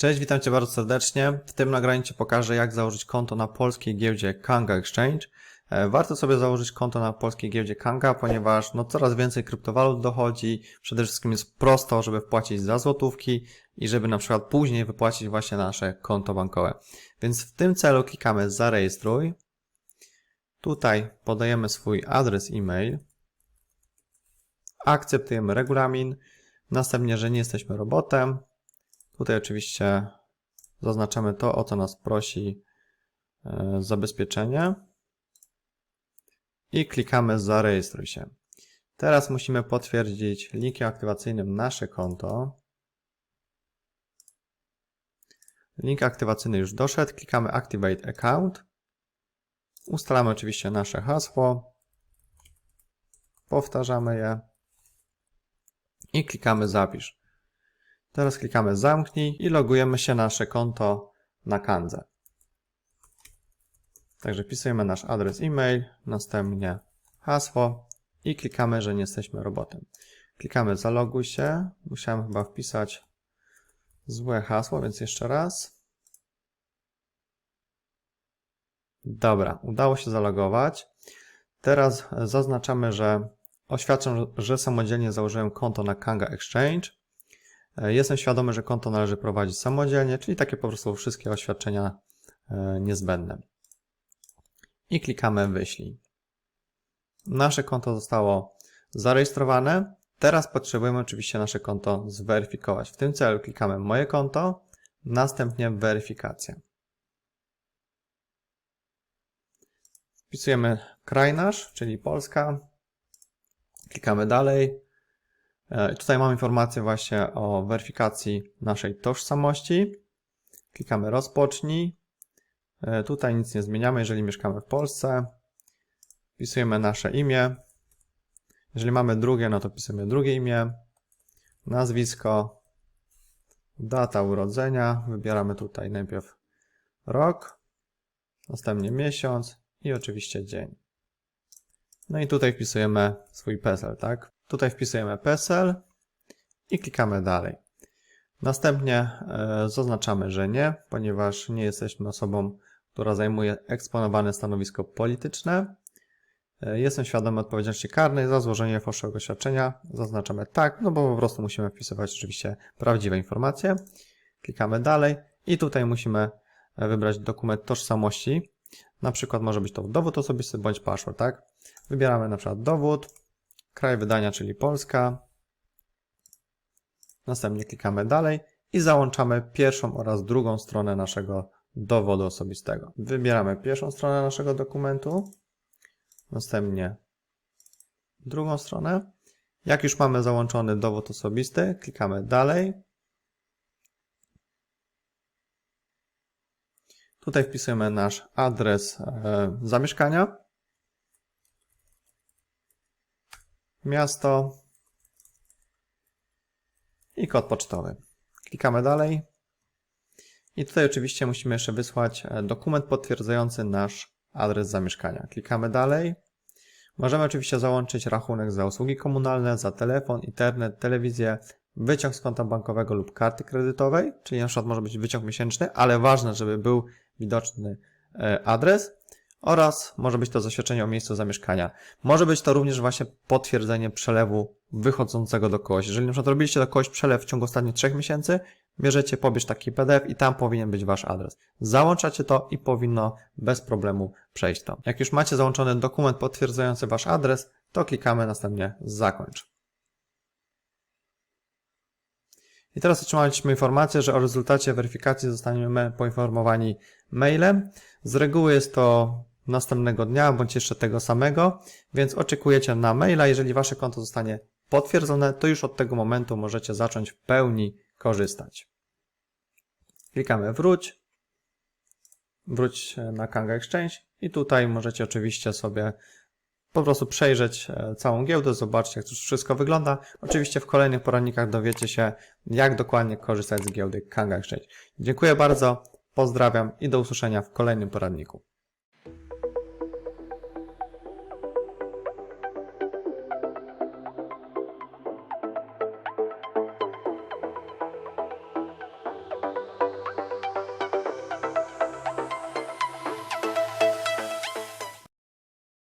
Cześć, witam Cię bardzo serdecznie. W tym nagraniu Ci pokażę, jak założyć konto na polskiej giełdzie Kanga Exchange. E, Warto sobie założyć konto na polskiej giełdzie Kanga, ponieważ no, coraz więcej kryptowalut dochodzi. Przede wszystkim jest prosto, żeby wpłacić za złotówki i żeby na przykład później wypłacić właśnie nasze konto bankowe. Więc w tym celu klikamy zarejestruj. Tutaj podajemy swój adres e-mail. Akceptujemy regulamin. Następnie, że nie jesteśmy robotem. Tutaj oczywiście zaznaczamy to, o co nas prosi e, zabezpieczenie i klikamy zarejestruj się. Teraz musimy potwierdzić linkiem aktywacyjnym nasze konto. Link aktywacyjny już doszedł, klikamy Activate Account. Ustalamy oczywiście nasze hasło. Powtarzamy je i klikamy zapisz. Teraz klikamy zamknij i logujemy się na nasze konto na Kandze. Także wpisujemy nasz adres e-mail, następnie hasło i klikamy, że nie jesteśmy robotem. Klikamy zaloguj się. Musiałem chyba wpisać złe hasło, więc jeszcze raz. Dobra, udało się zalogować. Teraz zaznaczamy, że oświadczam, że samodzielnie założyłem konto na Kanga Exchange. Jestem świadomy, że konto należy prowadzić samodzielnie, czyli takie po prostu wszystkie oświadczenia niezbędne. I klikamy wyślij. Nasze konto zostało zarejestrowane. Teraz potrzebujemy oczywiście nasze konto zweryfikować. W tym celu klikamy moje konto, następnie weryfikację. Wpisujemy kraj nasz, czyli Polska. Klikamy dalej. Tutaj mamy informację właśnie o weryfikacji naszej tożsamości. Klikamy rozpocznij. Tutaj nic nie zmieniamy, jeżeli mieszkamy w Polsce. Wpisujemy nasze imię. Jeżeli mamy drugie, no to pisujemy drugie imię. Nazwisko. Data urodzenia. Wybieramy tutaj najpierw rok. Następnie miesiąc i oczywiście dzień. No i tutaj wpisujemy swój PESEL, tak? Tutaj wpisujemy PESEL i klikamy dalej. Następnie e, zaznaczamy, że nie, ponieważ nie jesteśmy osobą, która zajmuje eksponowane stanowisko polityczne. E, jestem świadomy odpowiedzialności karnej za złożenie fałszywego oświadczenia. Zaznaczamy tak, no bo po prostu musimy wpisywać oczywiście prawdziwe informacje. Klikamy dalej i tutaj musimy wybrać dokument tożsamości. Na przykład może być to dowód osobisty bądź paszport, tak? Wybieramy na przykład dowód, kraj wydania, czyli Polska. Następnie klikamy dalej i załączamy pierwszą oraz drugą stronę naszego dowodu osobistego. Wybieramy pierwszą stronę naszego dokumentu, następnie drugą stronę. Jak już mamy załączony dowód osobisty, klikamy dalej. Tutaj wpisujemy nasz adres e, zamieszkania, miasto i kod pocztowy. Klikamy dalej. I tutaj oczywiście musimy jeszcze wysłać dokument potwierdzający nasz adres zamieszkania. Klikamy dalej. Możemy oczywiście załączyć rachunek za usługi komunalne, za telefon, internet, telewizję, wyciąg z konta bankowego lub karty kredytowej, czyli na przykład może być wyciąg miesięczny, ale ważne, żeby był widoczny adres oraz może być to zaświadczenie o miejscu zamieszkania. Może być to również właśnie potwierdzenie przelewu wychodzącego do kogoś. Jeżeli na przykład robiliście do kogoś przelew w ciągu ostatnich 3 miesięcy, bierzecie pobierz taki PDF i tam powinien być Wasz adres. Załączacie to i powinno bez problemu przejść to. Jak już macie załączony dokument potwierdzający Wasz adres, to klikamy następnie zakończ. I teraz otrzymaliśmy informację, że o rezultacie weryfikacji zostaniemy poinformowani mailem. Z reguły jest to następnego dnia bądź jeszcze tego samego, więc oczekujecie na maila. Jeżeli Wasze konto zostanie potwierdzone, to już od tego momentu możecie zacząć w pełni korzystać. Klikamy wróć, wróć na Kanga Exchange i tutaj możecie oczywiście sobie po prostu przejrzeć całą giełdę, zobaczyć jak to wszystko wygląda. Oczywiście w kolejnych poradnikach dowiecie się, jak dokładnie korzystać z giełdy Kanga Exchange. Dziękuję bardzo, pozdrawiam i do usłyszenia w kolejnym poradniku.